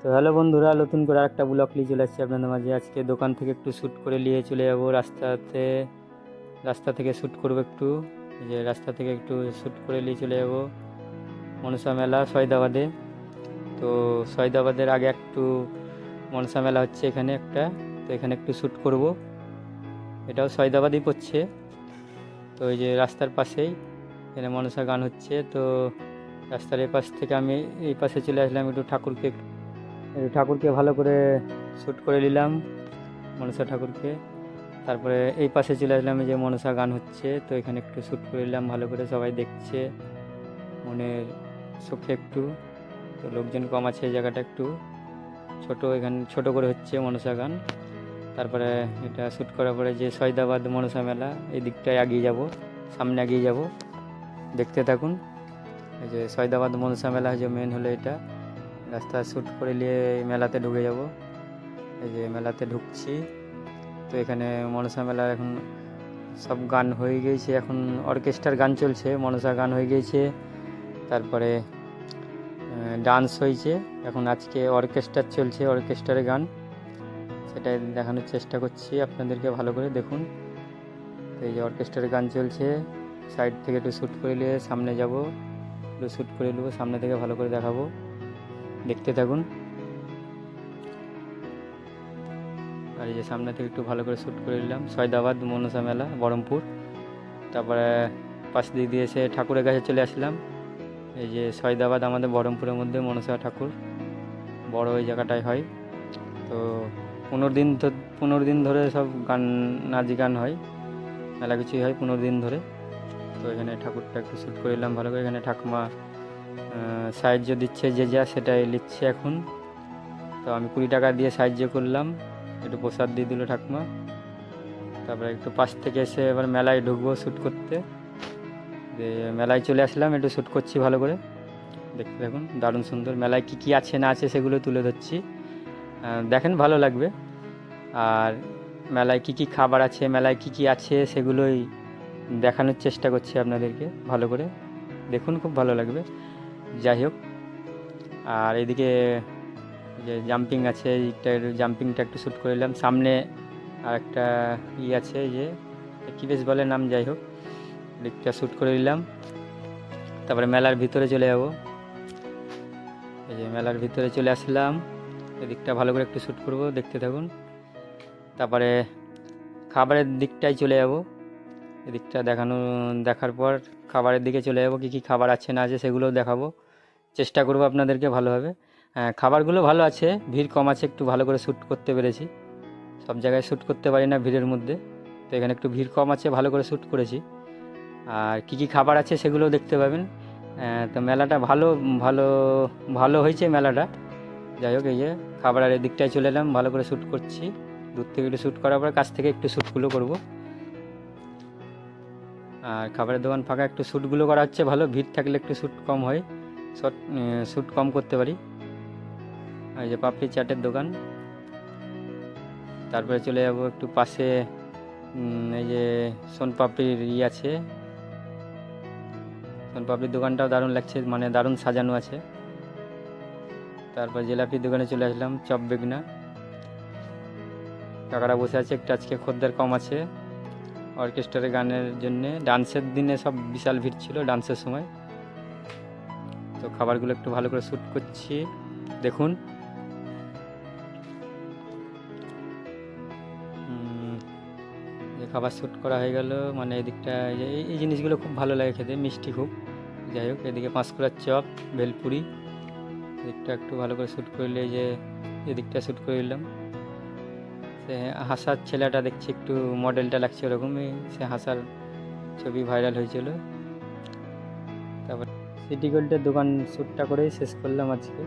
তো হ্যালো বন্ধুরা, নতুন করে একটা ব্লগ নিয়ে চলে আসছি আপনাদের মাঝে। আজকে দোকান থেকে একটু শ্যুট করে নিয়ে চলে যাব রাস্তাতে। রাস্তা থেকে শ্যুট করব একটু। যে রাস্তা থেকে একটু শ্যুট করে নিয়ে চলে যাব মনসা মেলা, সয়দাবাদে। তো সয়দাবাদের আগে একটু মনসা মেলা হচ্ছে এখানে একটা। তো এখানে একটু শ্যুট করব। এটাও সয়দাবাদই পড়ছে। তো ওই যে রাস্তার পাশেই এখানে মনসা গান হচ্ছে। তো রাস্তার এই পাশ থেকে আমি এই পাশে চলে আসলাম একটু ঠাকুরকে ঠাকুরকে ভালো করে শ্যুট করে নিলাম, মনসা ঠাকুরকে। তারপরে এই পাশে চলে আসলাম যে মনসা গান হচ্ছে, তো এখানে একটু শ্যুট করে নিলাম, ভালো করে সবাই দেখছে মনের সুখে একটু, তো লোকজন কম আছে এই জায়গাটা একটু। ছোট এখানে, ছোট করে হচ্ছে মনসা গান। তারপরে এটা শ্যুট করার পরে যে সৈদাবাদ মনসা মেলা, এই দিকটায় এগিয়ে যাব, সামনে এগিয়ে যাব। দেখতে থাকুন, এই যে সৈদাবাদ মনসা মেলা যে মেন হলো এটা। রাস্তা শ্যুট করে নিয়ে মেলাতে ঢুকে যাব। এই যে মেলাতে ঢুকছি। তো এখানে মনসা মেলা এখন সব গান হয়ে গিয়েছে। এখন অর্কেস্ট্রার গান চলছে, মনসা গান হয়ে গিয়েছে। তারপরে ডান্স হয়েছে। এখন আজকে অর্কেস্ট্রার চলছে অর্কেস্ট্রারের গান। সেটাই দেখানোর চেষ্টা করছি আপনাদেরকে ভালো করে। দেখুন, তো এই যে অর্কেস্ট্রার গান চলছে। সাইড থেকে একটু শ্যুট করে নিয়ে সামনে যাব। একটু শ্যুট করে নেব, সামনে থেকে ভালো করে দেখাবো। দেখতে থাকুন। আর এই যে সামনে থেকে একটু ভালো করে শ্যুট করে নিলাম। সয়দাবাদ মনসা মেলা, বহরমপুর। তারপরে পাশ দিক দিয়ে এসে ঠাকুরের কাছে চলে আসলাম। এই যে সয়দাবাদ আমাদের বহরমপুরের মধ্যে মনসা ঠাকুর। বড় ওই জায়গাটায় হয়। তো পনেরো দিন পনেরো দিন ধরে সব গান, নাচ গান হয়। মেলা কিছুই হয় পনেরো দিন ধরে। তো এখানে ঠাকুরটা একটু শ্যুট করে নিলাম ভালো করে। এখানে ঠাকুমা সাহায্য দিচ্ছে, যে যা সেটাই নিচ্ছে এখন। তো আমি কুড়ি টাকা দিয়ে সাহায্য করলাম, একটু প্রসাদ দিয়ে দিল ঠাকুমা। তারপরে একটু পাশ থেকে এসে এবার মেলায় ঢুকবো শ্যুট করতে। দিয়ে মেলায় চলে আসলাম, একটু শ্যুট করছি ভালো করে। দেখতে দেখুন দারুণ সুন্দর। মেলায় কী কী আছে, না আছে, সেগুলো তুলে ধরছি। দেখেন, ভালো লাগবে। আর মেলায় কী কী খাবার আছে, মেলায় কী কী আছে, সেগুলোই দেখানোর চেষ্টা করছি আপনাদেরকে ভালো করে। দেখুন, খুব ভালো লাগবে। যাই হোক। আর এদিকে যে জাম্পিং আছে, এইটা জাম্পিংটা একটু শ্যুট করে নিলাম। সামনে আর একটা ই আছে যে, কী বেশ বলে নাম, যাই হোক। দিকটা শ্যুট করে নিলাম। তারপরে মেলার ভিতরে চলে যাব। এই যে মেলার ভিতরে চলে আসলাম। এদিকটা ভালো করে একটু শ্যুট করব, দেখতে থাকুন। তারপরে খাবারের দিকটাই চলে যাব। এদিকটা দেখানো, দেখার পর খাবারের দিকে চলে যাব, কী কী খাবার আছে, না আছে সেগুলোও দেখাবো। চেষ্টা করব আপনাদেরকে ভালোভাবে। খাবারগুলো ভালো আছে, ভিড় কম আছে, একটু ভালো করে শ্যুট করতে পেরেছি। সব জায়গায় শ্যুট করতে পারি না ভিড়ের মধ্যে, তো এখানে একটু ভিড় কম আছে, ভালো করে শ্যুট করেছি। আর কী কী খাবার আছে সেগুলোও দেখতে পাবেন। তো মেলাটা ভালো ভালো ভালো হয়েছে মেলাটা। যাই হোক, এই যে খাবারের দিকটায় চলে এলাম, ভালো করে শ্যুট করছি। দূর থেকে একটু শ্যুট করার পর কাছ থেকে একটু শ্যুটগুলো করব। আর খাবারের দোকান ফাঁকা, একটু শ্যুটগুলো করা হচ্ছে, ভালো। ভিড় থাকলে একটু শ্যুট কম হয়। শট শ্যুট কম করতে পারি। এই যে পাপড়ি চাটের দোকান। তারপরে চলে যাব একটু পাশে এই যে সোনপাপড়ির ই আছে। সোনপাপড়ির দোকানটাও দারুণ লাগছে মানে দারুণ সাজানো আছে। তারপর জিলাপির দোকানে চলে আসলাম, চপ বেগনা। কাকারা বসে আছে, একটু আজকে খদ্দের কম আছে। অর্কেস্ট্রারের গানের জন্য। ডান্সের দিনে সব বিশাল ভিড় ছিল ডান্সের সময়। তো খাবারগুলো একটু ভালো করে শ্যুট করছি। দেখুন। খাবার শ্যুট করা হয়ে গেল। মানে এদিকটা এই এই- জিনিসগুলো খুব ভালো লাগে খেতে, মিষ্টি খুব। যাই হোক, এদিকে পাঁশকুড়ার চপ, ভেলপুরি। এদিকটা একটু ভালো করে শ্যুট করলে যে এদিকটা শ্যুট করে নিলাম। সে হাসার ছেলেটা দেখছি একটু মডেলটা লাগছে ওরকমই, সে হাসার ছবি ভাইরাল হয়েছিল। তারপর সিটি গোল্ডের দোকান শ্যুটটা করেই শেষ করলাম আজকে।